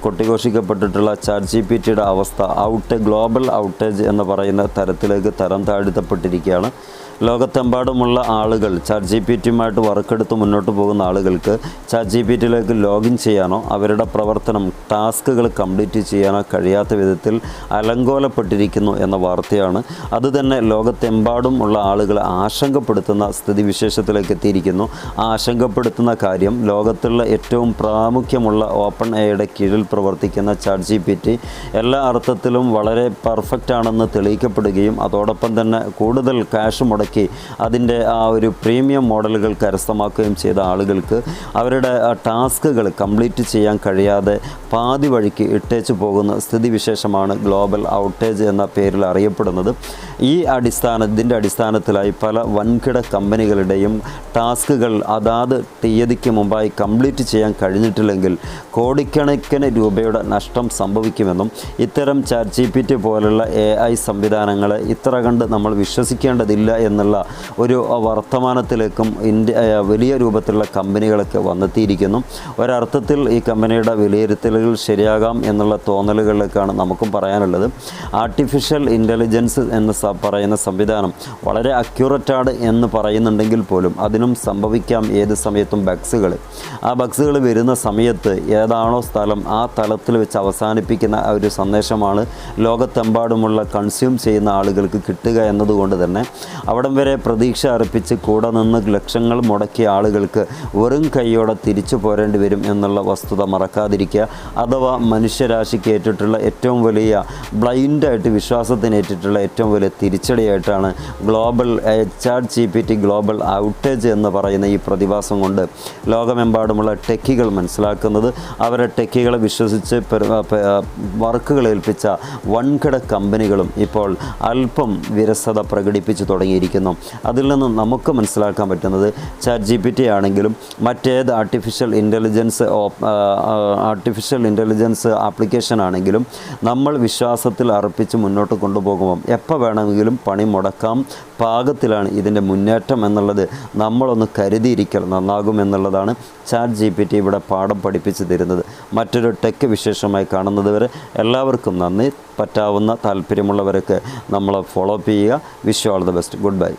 കൊട്ടിഘോഷിക്കപ്പെട്ടിട്ടുള്ള chat G P ടിയുടെ അവസ്ഥ out global outage എന്ന് പറയുന്ന തരത്തിലേക്ക് തരം താഴ്ത്തപ്പെട്ടിരിക്കുകയാണ്. ലോകത്തെമ്പാടുമുള്ള ആളുകൾ ചാറ്റ് ജി പി ടിയുമായിട്ട് വർക്കെടുത്ത് മുന്നോട്ട് പോകുന്ന ആളുകൾക്ക് ചാറ്റ് ജി പി ടിയിലേക്ക് ലോഗിൻ ചെയ്യാനോ അവരുടെ പ്രവർത്തനം ടാസ്കുകൾ കംപ്ലീറ്റ് ചെയ്യാനോ കഴിയാത്ത വിധത്തിൽ അലങ്കോലപ്പെട്ടിരിക്കുന്നു എന്ന വാർത്തയാണ്. അതുതന്നെ ലോകത്തെമ്പാടും ഉള്ള ആളുകളെ ആശങ്കപ്പെടുത്തുന്ന സ്ഥിതിവിശേഷത്തിലേക്ക് എത്തിയിരിക്കുന്നു. ആ ആശങ്കപ്പെടുത്തുന്ന കാര്യം ലോകത്തുള്ള ഏറ്റവും പ്രാമുഖ്യമുള്ള ഓപ്പൺ എയുടെ കീഴിൽ പ്രവർത്തിക്കുന്ന ചാറ്റ് ജി പി ടി എല്ലാ അർത്ഥത്തിലും വളരെ പെർഫെക്റ്റ് ആണെന്ന് തെളിയിക്കപ്പെടുകയും അതോടൊപ്പം തന്നെ കൂടുതൽ ക്യാഷ് മുടക്കി അതിന്റെ ആ ഒരു പ്രീമിയം മോഡലുകൾ കരസ്ഥമാക്കുകയും ചെയ്ത ആളുകൾക്ക് അവരുടെ ടാസ്കുകൾ കംപ്ലീറ്റ് ചെയ്യാൻ കഴിയാതെ പാതി വഴിക്ക് ഇട്ടേച്ചു പോകുന്ന സ്ഥിതിവിശേഷമാണ് ഗ്ലോബൽ ഔട്ടേജ് എന്ന പേരിൽ അറിയപ്പെടുന്നത്. ഈ അടിസ്ഥാന ഇതിന്റെ അടിസ്ഥാനത്തിലായി പല വൻകിട കമ്പനികളുടെയും ടാസ്കുകൾ അതാത് തീയതിക്ക് മുമ്പായി കംപ്ലീറ്റ് ചെയ്യാൻ കഴിഞ്ഞിട്ടില്ലെങ്കിൽ കോടിക്കണക്കിന് രൂപയുടെ നഷ്ടം സംഭവിക്കുമെന്നും ഇത്തരം ചാറ്റ് ജി പി ടി പോലുള്ള എ ഐ സംവിധാനങ്ങളെ ഇത്ര കണ്ട് നമ്മൾ വിശ്വസിക്കേണ്ടതില്ല എന്നുള്ള ഒരു വർത്തമാനത്തിലേക്കും ഇന്ത്യ വലിയ രൂപത്തിലുള്ള കമ്പനികളൊക്കെ വന്നെത്തിയിരിക്കുന്നു. ഒരർത്ഥത്തിൽ ഈ കമ്പനിയുടെ വിലയിരുത്തലുകൾ ശരിയാകാം എന്നുള്ള തോന്നലുകളിലേക്കാണ് നമുക്കും പറയാനുള്ളത്. ആർട്ടിഫിഷ്യൽ ഇന്റലിജൻസ് എന്ന് പറയുന്ന സംവിധാനം വളരെ അക്യൂററ്റാണ് എന്ന് പറയുന്നുണ്ടെങ്കിൽ പോലും അതിനും സംഭവിക്കാം ഏത് സമയത്തും ബഗ്സുകൾ ആ ബഗ്സുകൾ വരുന്ന സമയത്ത് ഏതാണോ സ്ഥലം ആ തലത്തിൽ വെച്ച് അവസാനിപ്പിക്കുന്ന ഒരു സന്ദേശമാണ് ലോകത്തെമ്പാടുമുള്ള കൺസ്യൂം ചെയ്യുന്ന ആളുകൾക്ക് കിട്ടുക എന്നതുകൊണ്ട് തന്നെ അവിടം വരെ പ്രതീക്ഷ അർപ്പിച്ച് കൂടെ നിന്ന് ലക്ഷങ്ങൾ മുടക്കിയ ആളുകൾക്ക് വെറും കൈയോടെ തിരിച്ചു പോരേണ്ടി വരും എന്നുള്ള വസ്തുത മറക്കാതിരിക്കുക. അഥവാ മനുഷ്യരാശിക്ക് ഏറ്റിട്ടുള്ള ഏറ്റവും വലിയ ബ്ലൈൻഡായിട്ട് വിശ്വാസത്തിന് ഏറ്റിട്ടുള്ള ഏറ്റവും വലിയ തിരിച്ചടിയായിട്ടാണ് global H R G P T global outage എന്ന് പറയുന്ന ഈ പ്രതിഭാസം കൊണ്ട് ലോകമെമ്പാടുമുള്ള ടെക്കികൾ മനസ്സിലാക്കുന്നത്. അവരെ ടെക്കികളെ വിശ്വസിച്ച് വർക്കുകൾ ഏൽപ്പിച്ച വൻകിട കമ്പനികളും ഇപ്പോൾ അല്പം വിരസത പ്രകടിപ്പിച്ചു തുടങ്ങിയിരിക്കുന്നു. അതിൽ നിന്ന് നമുക്ക് മനസ്സിലാക്കാൻ പറ്റുന്നത് ചാറ്റ് ജി പി ടി ആണെങ്കിലും മറ്റേത് artificial intelligence artificial intelligence application ആണെങ്കിലും നമ്മൾ വിശ്വാസത്തിൽ അർപ്പിച്ച് മുന്നോട്ട് കൊണ്ടുപോകുമ്പം എപ്പോൾ വേണമെങ്കിലും പണി മുടക്കാം. പാകത്തിലാണ് ഇതിന്റെ മുന്നേറ്റം എന്നുള്ളത് നമ്മളൊന്ന് കരുതിയിരിക്കൽ നന്നാകും എന്നുള്ളതാണ് ചാറ്റ് ജി പി ടി ഇവിടെ പാഠം പഠിപ്പിച്ചു തരുന്നത്. മറ്റൊരു ടെക് വിശേഷമായി കാണുന്നത് വരെ എല്ലാവർക്കും നന്ദി. പറ്റാവുന്ന താല്പര്യമുള്ളവരൊക്കെ നമ്മളെ ഫോളോ അപ്പ് ചെയ്യുക. Wish all the best good bye